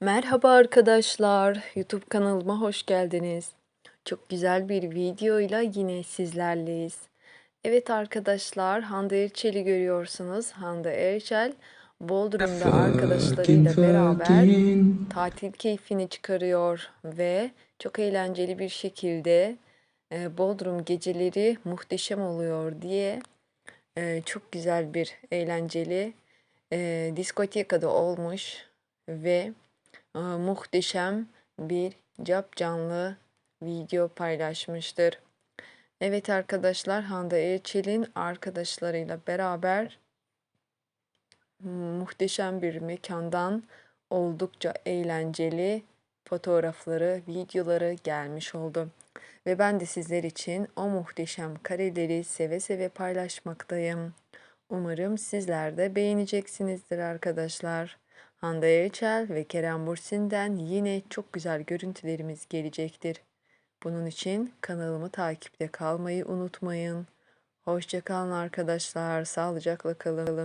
Merhaba arkadaşlar, YouTube kanalıma hoş geldiniz. Çok güzel bir videoyla yine sizlerleyiz. Evet arkadaşlar, Hande Erçel'i görüyorsunuz. Hande Erçel, Bodrum'da arkadaşlarıyla beraber tatil keyfini çıkarıyor ve çok eğlenceli bir şekilde e, Bodrum geceleri muhteşem oluyor diye e, çok güzel bir eğlenceli e, diskotekada olmuş ve muhteşem bir cap canlı video paylaşmıştır. Evet arkadaşlar Hande Erçel'in arkadaşlarıyla beraber muhteşem bir mekandan oldukça eğlenceli fotoğrafları, videoları gelmiş oldu. Ve ben de sizler için o muhteşem kareleri seve seve paylaşmaktayım. Umarım sizler de beğeneceksinizdir arkadaşlar. Hande Erçel ve Kerem Bürsin'den yine çok güzel görüntülerimiz gelecektir. Bunun için kanalımı takipte kalmayı unutmayın. Hoşçakalın arkadaşlar. Sağlıcakla kalın.